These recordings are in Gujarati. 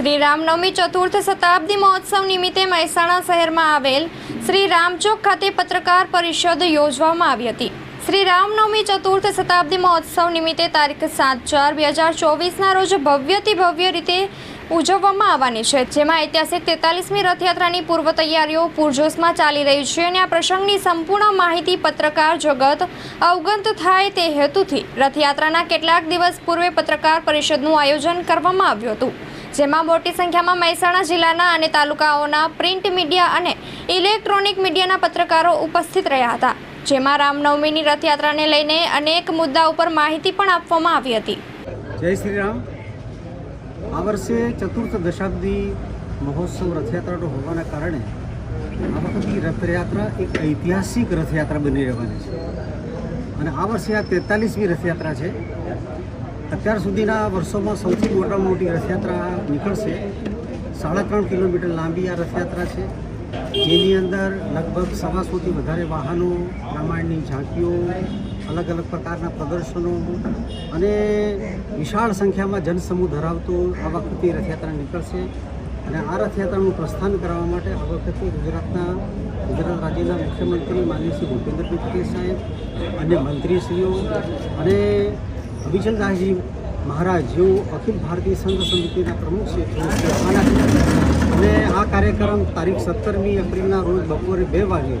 શ્રી રામનવમી ચતુર્થ શતાબ્દી મહોત્સવ નિમિત્તે મહેસાણા શહેરમાં આવેલ શ્રી રામચોક ખાતે પત્રકાર પરિષદ યોજવામાં આવી હતી. શ્રી રામનવમી ચતુર્થ શતાબ્દી મહોત્સવ નિમિત્તે તારીખ સાત ચાર બે હજાર ચોવીસના રોજ ભવ્યથી ભવ્ય રીતે ઉજવવામાં આવવાની છે. જેમાં ઐતિહાસિક તેતાલીસમી રથયાત્રાની પૂર્વ તૈયારીઓ, પૂરજોશમાં ચાલી રહી છે અને આ પ્રસંગની સંપૂર્ણ માહિતી પત્રકાર જગત અવગત થાય તે હેતુથી રથયાત્રાના કેટલાક દિવસ પૂર્વે પત્રકાર પરિષદનું આયોજન કરવામાં આવ્યું હતું. જેમાં મોટી સંખ્યામાં મહેસાણા જિલ્લાના અને તાલુકાઓના પ્રિન્ટ મીડિયા અને ઇલેક્ટ્રોનિક મીડિયાના પત્રકારો ઉપસ્થિત રહ્યા હતા, જેમાં રામનવમીની રથયાત્રાને લઈને અનેક મુદ્દા ઉપર માહિતી પણ આપવામાં આવી હતી. જય શ્રી રામ. આ વર્ષે ચતુર્થ દશાબ્દી મહોત્સવ રથયાત્રાનો હોવાના કારણે આ વખતની રથયાત્રા એક ઐતિહાસિક રથયાત્રા બની રહેવાની છે. અને આ વર્ષે આ તેતાલીસમી રથયાત્રા છે. અત્યાર સુધીના વર્ષોમાં સૌથી મોટામાં મોટી રથયાત્રા નીકળશે. સાડા ત્રણ કિલોમીટર લાંબી આ રથયાત્રા છે. જેની અંદર લગભગ સવાસોથી વધારે વાહનો, રામાયણની ઝાંકીઓ, અલગ અલગ પ્રકારના પ્રદર્શનો અને વિશાળ સંખ્યામાં જનસમૂહ ધરાવતો આ વખતે રથયાત્રા નીકળશે. અને આ રથયાત્રાનું પ્રસ્થાન કરવા માટે આ વખતે ગુજરાતના, ગુજરાત રાજ્યના મુખ્યમંત્રી માનનીય શ્રી ભૂપેન્દ્રભાઈ પટેલ સાહેબ અને મંત્રીશ્રીઓ અને અભિચંદાસજી મહારાજ, જેઓ અખિલ ભારતીય સંઘ સમિતિના પ્રમુખ છે અને આ કાર્યક્રમ તારીખ સત્તરમી એપ્રિલના રોજ બપોરે બે વાગે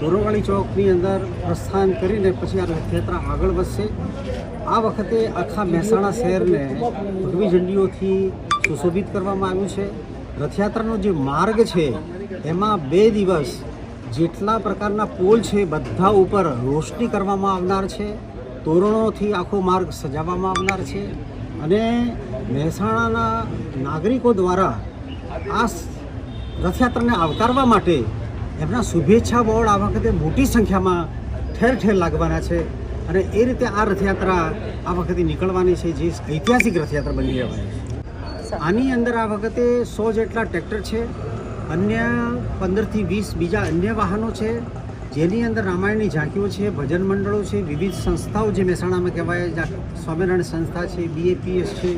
ધોરોવાળી ચોકની અંદર પ્રસ્થાન કરીને પછી આ રથયાત્રા આગળ વધશે. આ વખતે આખા મહેસાણા શહેરને ભગવી ઝંડીઓથી સુશોભિત કરવામાં આવ્યું છે. રથયાત્રાનો જે માર્ગ છે, એમાં બે દિવસ જેટલા પ્રકારના પોલ છે, બધા ઉપર રોશની કરવામાં આવનાર છે. તોરણોથી આખો માર્ગ સજાવવામાં આવનાર છે અને મહેસાણાના નાગરિકો દ્વારા આ રથયાત્રાને આવકારવા માટે એમના શુભેચ્છા બોર્ડ આ વખતે મોટી સંખ્યામાં ઠેર ઠેર લાગવાના છે અને એ રીતે આ રથયાત્રા આ વખતે નીકળવાની છે, જે ઐતિહાસિક રથયાત્રા બની રહેવાની છે. આની અંદર આ વખતે સો જેટલા ટ્રેક્ટર છે, અન્ય પંદરથી વીસ બીજા અન્ય વાહનો છે જેની અંદર રામાયણની ઝાંકીઓ છે, ભજન મંડળો છે, વિવિધ સંસ્થાઓ જે મહેસાણામાં કહેવાય સ્વામિનારાયણ સંસ્થા છે બીએપીએસ છે.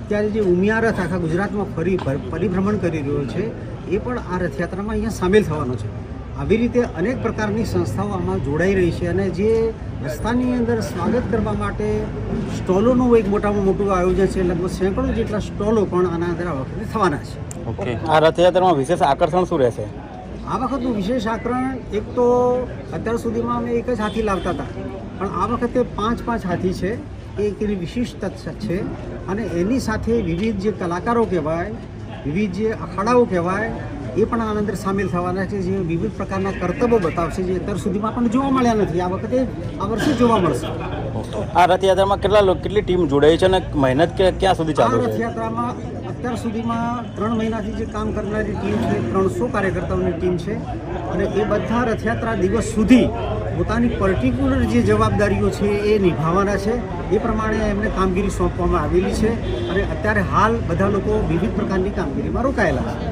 અત્યારે જે ઉમિયા રથ આખા ગુજરાતમાં ફરી પરિભ્રમણ કરી રહ્યો છે, એ પણ આ રથયાત્રામાં અહીંયા સામેલ થવાનો છે. આવી રીતે અનેક પ્રકારની સંસ્થાઓ આમાં જોડાઈ રહી છે અને જે રસ્તાની અંદર સ્વાગત કરવા માટે સ્ટોલોનું એક મોટામાં મોટું આયોજન છે, લગભગ સેંકડો જેટલા સ્ટોલો પણ આના અંદર આ વખતે થવાના છે. ઓકે આ રથયાત્રામાં વિશેષ આકર્ષણ શું રહેશે? આ વખતનું વિશેષ આકરણ એક તો અત્યાર સુધીમાં અમે એક જ હાથી લાવતા હતા. પણ આ વખતે પાંચ પાંચ હાથી છે. એ એક એની વિશિષ્ટ છે અને એની સાથે વિવિધ જે કલાકારો કહેવાય, વિવિધ જે અખાડાઓ કહેવાય એ પણ આના અંદર સામેલ થવાના છે જે વિવિધ પ્રકારના કરતબો બતાવશે જે અત્યાર સુધીમાં આપણને જોવા મળ્યા નથી. આ વખતે આ વર્ષે જોવા મળશે. આ રથયાત્રામાં કેટલા લોકો કેટલી ટીમ જોડાઈ છે અને મહેનત કે ક્યાં સુધી ચાલુ છે? રથયાત્રામાં અત્યાર સુધીમાં ત્રણ મહિનાથી જે કામ કરનારી ટીમ છે ત્રણસો કાર્યકર્તાઓની ટીમ છે અને એ બધા રથયાત્રા દિવસ સુધી પોતાની પર્ટિક્યુલર જે જવાબદારીઓ છે એ નિભાવવાના છે. એ પ્રમાણે એમને કામગીરી સોંપવામાં આવેલી છે અને અત્યારે હાલ બધા લોકો વિવિધ પ્રકારની કામગીરીમાં રોકાયેલા છે.